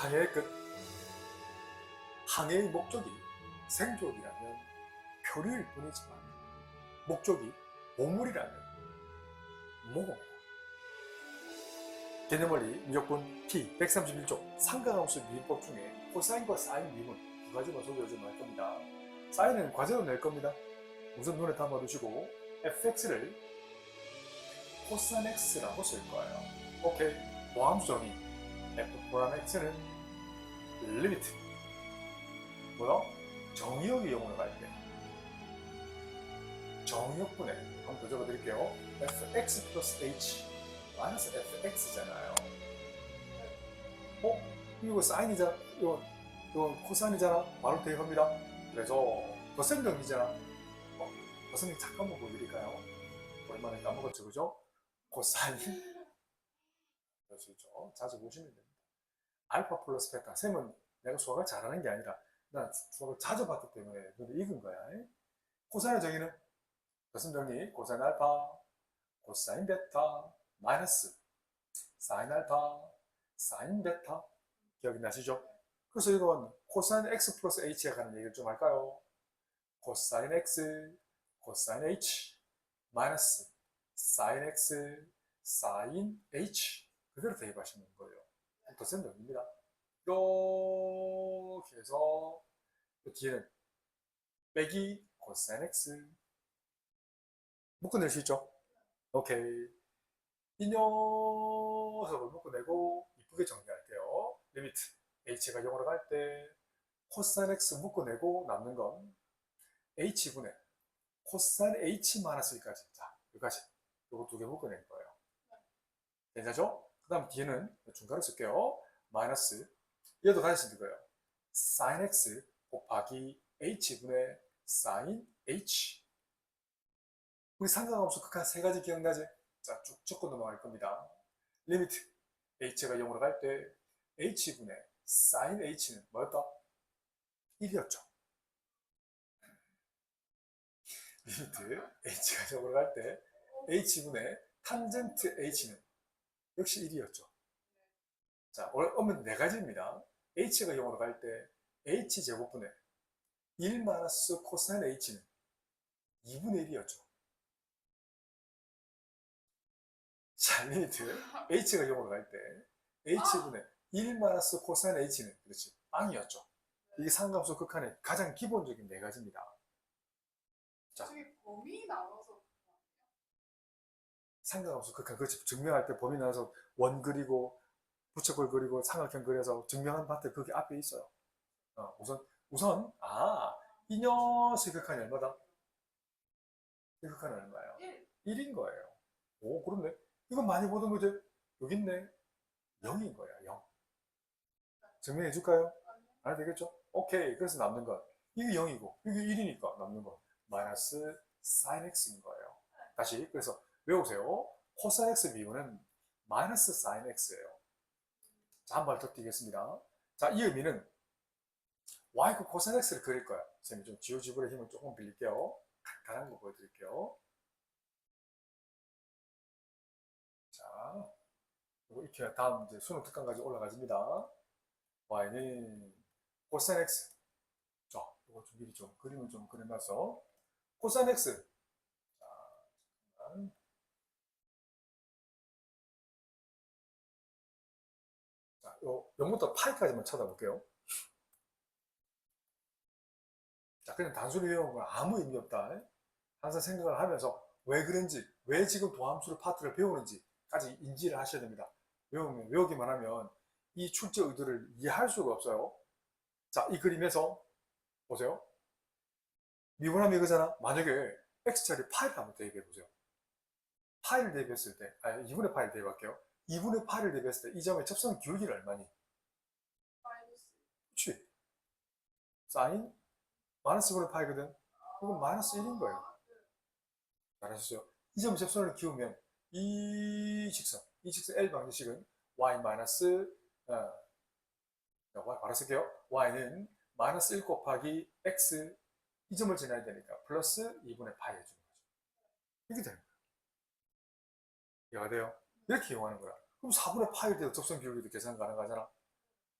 항해의 끝. 항해의 목적이 생존이라면 표류일 뿐이지만 목적이 보물이라면 모험이다. 개념원리 미적분 P 131조 상가함수 미분법 중에 코사인과 사인 미분 두 가지만 소개해 좀할 겁니다. 사인은 과제로 낼 겁니다. 우선 눈에 담아두시고 fx를 코사인 x라고 쓸 거예요. 오케이. 모함수 정 의 f 프라임 x는 리미트 뭐요? 정의역이 영어로 갈때 정의역분에 한번 더 적어드릴게요. fx 플러스 h 마이너스 fx잖아요. 어? 이거 사인이잖아. 이건, 이건 코사인이잖아. 바로 대입합니다. 그래서 거셈 정리잖아. 어, 거셈이 잠깐만 보여드릴까요? 오랜만에 까먹었죠, 그죠? 코사인. 수 있죠. 자주 보시면 됩니다. 알파 플러스 베타. 셈은 내가 수학을 잘하는 게 아니라 난 수학을 자주 봤기 때문에 눈에 익은 거야. 코사인의 정의는 거셈 정리, 코사인 알파, 코사인 베타, 마이너스 사인 알파, 사인 베타 기억이 나시죠? 그래서 이건 코사인 x 플러스 h에 관한 얘기를 좀 할까요? 코사인 x, 코사인 h, 마이너스 사인 x, 사인 h 그대로 대입하시는 거예요. 더센 정입니다. 이렇게 해서 그 뒤에는 빼기 코사인 x 묶어낼 수 있죠? 오케이. 이 녀석을 묶어내고 이쁘게 정리할게요. 리미트 h가 0으로 갈 때 코사인 x 묶어내고 남는 건 h분의 코사인 h 마이너스 1까지 자 여기까지 요거 두 개 묶어낸 거예요. 괜찮죠? 그 다음 뒤에는 중괄호 쓸게요. 마이너스 얘도 다시 쓰는 거예요. sin x 곱하기 h분의 sin h 우리 상관함수 극한 세 가지 기억나지? 자, 쭉 적고 넘어갈 겁니다. 리미트 h가 0으로 갈 때 h분의 sin h는 뭐였다? 1이었죠. 리미트 h가 0으로 갈 때 h분의 탄젠트 h는 역시 1이었죠. 자, 오면 네 가지입니다. h가 0으로 갈 때 h제곱분의 1 마이너스 코사인 h는 2분의 1이었죠. 자, 리미트 h가 0으로 갈 때 h분의 1 마이너스 코사인 h는 그렇지 빵이었죠. 이게 상감수 극한의 가장 기본적인 네 가지입니다. 자. 범위 나눠서 상관없어. 극한 그렇지 증명할 때 범위 나눠서 원 그리고 부채꼴 그리고 삼각형 그려서 증명한 파트 그게 앞에 있어요. 어, 우선 우선 아 이 녀석 극한이 얼마다? 이 극한이 얼마예요? 1 1인 거예요. 오 그렇네. 이건 많이 보던 거지. 여기 있네. 0인 거야. 0. 증명해 줄까요? 안 해도 되겠죠? 오케이. 그래서 남는 건 이게 0이고 이게 1이니까 남는 건 마이너스 sin x인 거예요. 다시 그래서 외우세요. 코사인 x 비율은 마이너스 sin x예요. 자, 한 발 더 뛰겠습니다. 자, 이 의미는 y 그 코사인 x를 그릴 거야. 선생님 좀 지우지불의 힘을 조금 빌릴게요. 간단한 거 보여드릴게요. 자, 익혀야 다음 이제 수능 특강까지 올라가집니다. y는 코사인 x. 자, 이거 좀 미리 좀 그림을 좀 그려놔서 코사인 x. 자, 잠깐 0부터 파이까지만 찾아볼게요. 자, 그냥 단순히 외우는 건 아무 의미 없다. 항상 생각을 하면서 왜 그런지, 왜 지금 도함수를 파트를 배우는지까지 인지를 하셔야 됩니다. 외우면, 외우기만 하면 이 출제 의도를 이해할 수가 없어요. 자, 이 그림에서 보세요. 미분하면 이거잖아. 만약에 x자리 파이를 한번 대입해 보세요. 파이를 대입했을 때, 아니, 2분의 파이를 대입할게요. 2분의 파이를 대입했을 때 이 점의 접선 기울기는 얼마니? 그치? 사인 마이너스 2분의 파이거든. 이건 마이너스 1인 거예요. 잘하셨어요. 이점 접선을 기우면 이 직선, 이 직선 L 방정식은 y 마이너스 어, y 바로 쓸게요. y는 마이너스 1 곱하기 x 이 점을 지나야 되니까 플러스 2분의 파이 해주는 거죠. 이게 되는 거예요. 이해가 돼요? 이렇게 이용하는 거야. 그럼 4분의 파이에 대해서 접선 기울기도 계산 가능하잖아.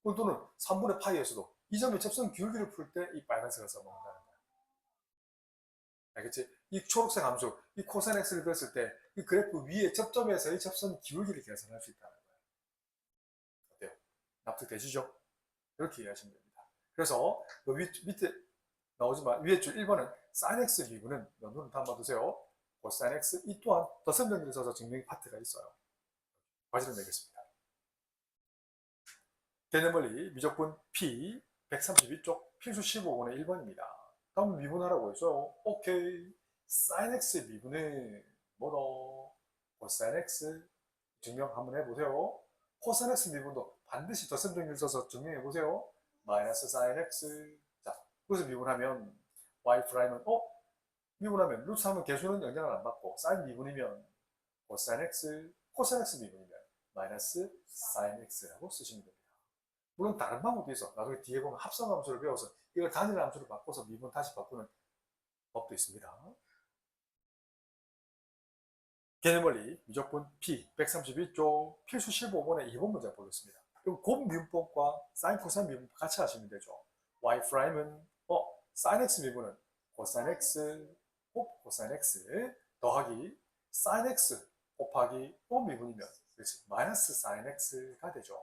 또는 3분의 파이에서도 이 점의 접선 기울기를 풀 때 이 빨간색을 써먹는다는 거야. 알겠지? 이 초록색 함수, 이 코사인 x를 그렸을 때 이 그래프 위에 접점에서 이 접선 기울기를 계산할 수 있다는 거예요. 어때요? 납득되시죠? 이렇게 이해하시면 됩니다. 그래서 그 위, 밑에 나오지만 위에 줄 1번은 sin x 미분은 눈으로 담아두세요. 코사인 x 이 또한 더 설명을 써서 증명 파트가 있어요. 과지를 내겠습니다. 개념원리 미적분 P 132쪽 필수 15번의 1번입니다. 다음 미분하라고 했어요. 오케이. sin x 미분은 뭐더? 코사인 x 증명 한번 해보세요. 코사인 x 미분도 반드시 덧셈정리를 써서 증명해보세요. 마이너스 sin x 자, 그래서 미분하면 y 프라임은 어? 미분하면 루트 3은 개수는 영향을 안 받고 sin 미분이면 코사인 x 코사인 x 미분이면 마이너스 sin x라고 쓰시면 됩니다. 물론 다른 방법도 있어. 나중에 뒤에 보면 합성 함수를 배워서 이걸 단일 함수로 바꿔서 미분 다시 바꾸는 법도 있습니다. 개념원리 미적분 P 131조 필수 15번의 2번 문제 보겠습니다. 그럼 곱 미분법과 사인 코사인 미분법 같이 하시면 되죠. y 프라임은 어 사인 x 미분은 코사인 x 곱 코사인 x 더하기 사인 x 곱하기 곱 미분이면 그렇지 마이너스 사인 x가 되죠.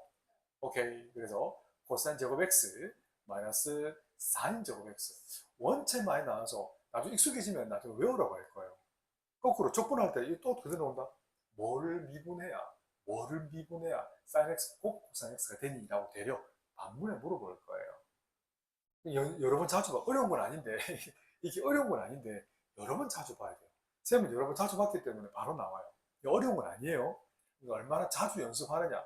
오케이 그래서 코사인 제곱 x 마이너스 사인 제곱 x 원체 많이 나와서 나중에 익숙해지면 나중에 외우라고 할 거예요. 거꾸로 적분할 때또 그대로 나온다. 뭐를 미분해야 뭐를 미분해야 사인 x 곱 코사인 x가 되니? 라고 되려 반문에 물어볼 거예요. 여, 여러 번 자주 봐. 어려운 건 아닌데 이게 어려운 건 아닌데 여러 번 자주 봐야 돼요. 쌤은 여러 번 자주 봤기 때문에 바로 나와요. 어려운 건 아니에요. 얼마나 자주 연습하느냐.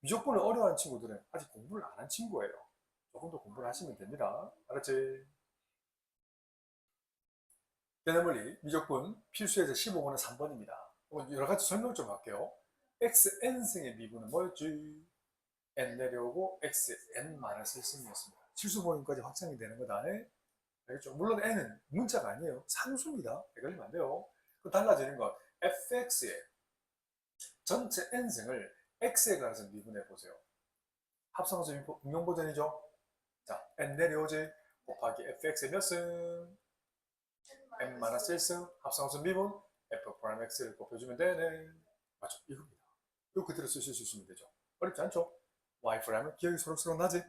무조건 어려운 친구들은 아직 공부를 안 한 친구예요. 조금 더 공부를 하시면 됩니다. 알았지? 개념원리 미적분 필수에서 15번은 3번입니다. 여러 가지 설명 좀 할게요. xn승의 미분은 뭐였지? n 내려오고 xn-1승이었습니다. 실수 보임까지 확장이 되는 거다. 알겠죠? 물론 n은 문자가 아니에요. 상수입니다. 헷갈리면 안 돼요. 그 달라지는 건 fx의 전체 n승을 x에 관해서 미분해 보세요. 합성함수 응용 버전이죠? 자, n 내려오지 곱하기 fx의 몇 승? n-1승 합성함수 미분 f 프라임 x를 곱해주면 되네. 맞죠? 이겁니다. 이거 그대로 쓰실 수 있으면 되죠. 어렵지 않죠? y 프라임은 기억이 소록소록 나지?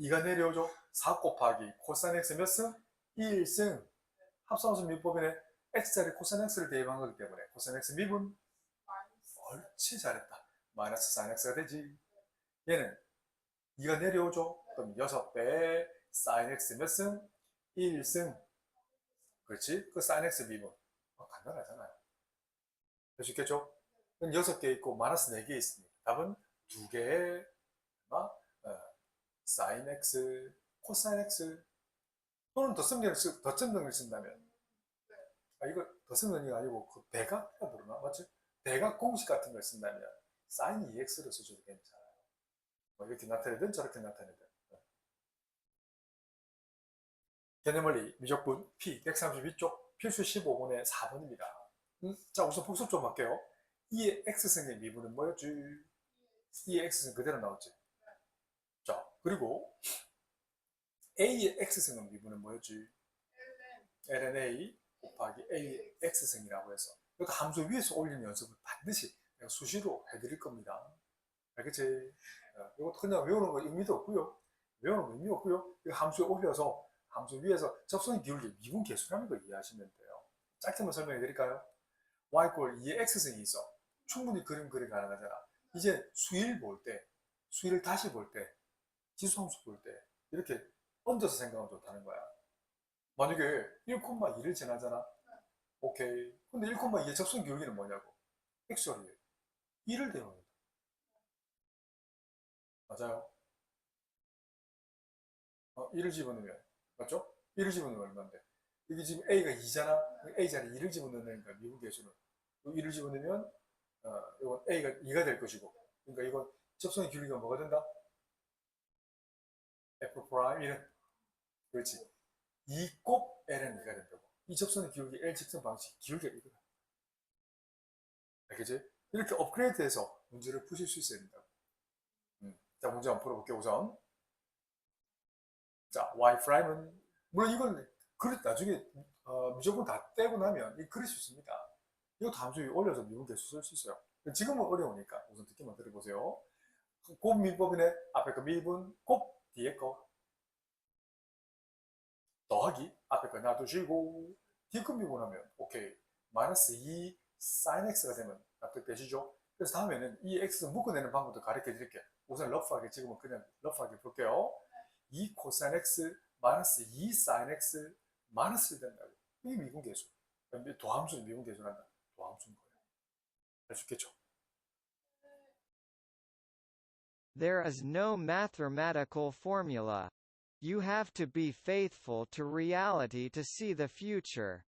2가 내려오죠? 4 곱하기 코사인 x 몇 승? 1승 합성함수 미분법에는 x자리 코사인 x를 대입한 거기 때문에 코사인 x 미분 옳지 잘했다. 마이너스 사인 x가 되지. 얘는 2가 내려오죠? 그럼 6배 사인 x 몇 승? 1승. 그렇지? 그 사인 x 미분. 어, 간단하잖아요. 할수 있겠죠? 그럼 6개 있고 마이너스 4개 있습니다. 답은 2개의 어, 사인 x, 코사인 x 또는 덧셈정을 쓰, 덧셈정을 쓴다면 아, 이거 덧셈정이 아니고 그 대각이라 부르나? 맞지? 대각 공식 같은 걸 쓴다면 sin 2x를 써줘도 괜찮아요. 뭐 이렇게 나타내든 저렇게 나타내든. 개념원리 미적분 P 132쪽 필수 15번의 4번입니다. 음, 자 우선 복습 좀 할게요. 2의 x승의 미분은 뭐였지? 2의 x승 그대로 나왔지? 자 그리고 a의 x승은 미분은 뭐였지? ln a 곱하기 a의 x승이라고 해서 그러니까 함수 위에서 올리는 연습을 반드시 수시로 해드릴 겁니다. 알겠지? 어, 이것도 그냥 외우는 거 의미도 없고요. 외우는 거 의미 없고요. 이 함수에 올려서 함수 위에서 접선의 기울기 미분 개수라는 걸 이해하시면 돼요. 짧게만 설명해 드릴까요? y 꼴 2의 x승이 있어. 충분히 그림 그리 가능하잖아. 이제 수일 볼 때, 수일을 다시 볼 때, 지수함수 볼 때 이렇게 얹어서 생각하면 좋다는 거야. 만약에 1,2를 지나잖아. 오케이. 근데 1,2의 접선 기울기는 뭐냐고? x절이에요. 2를 대용합니다. 맞아요. 어, 1을 집어넣으면 맞죠? 1을 집어넣으면 얼마인데? 여기 지금 a가 2잖아. a 자리 2를 집어넣는 거야. 미분 계수는. 1을 집어넣으면 어, 이건 a가 2가 될 것이고. 그러니까 이건 접선의 기울기가 뭐가 된다? f 프라임 1은 그렇지. 2곱 ln 2가 된다고. 이 접선의 기울기 L 직선 방식 기울기가 이거다. 알겠지? 이렇게 업그레이드해서 문제를 푸실 수 있어야 된다고. 음. 자, 문제 한번 풀어볼게요, 우선. 자, y 프라임은, 물론 이건, 그릇 나중에, 어, 무조건 다 떼고 나면, 이 그릴 수 있습니다. 이것도 함수 올려서 미분 계수 쓸 수 있어요. 지금은 어려우니까 우선 듣기만 들어보세요. 곱 미분에 앞에 거 미분, 곱 뒤에 거 더하기 앞에 거 놔두시고 거 미분하면 오케이 마이너스 2 sin x가 되면 납득되시죠? 그래서 다음에는 이 x 묶어내는 방법도 가르쳐 드릴게요. 우선 러프하게 지금은 그냥 러프하게 볼게요. 2 코사인 x 마이너스 2 sin x 마이너스 1 된다고. 이게 미분 계수. 도함수는 미분 계수란다. 도함수인 거예요. 알 수 있겠죠? There is no mathematical formula. You have to be faithful to reality to see the future.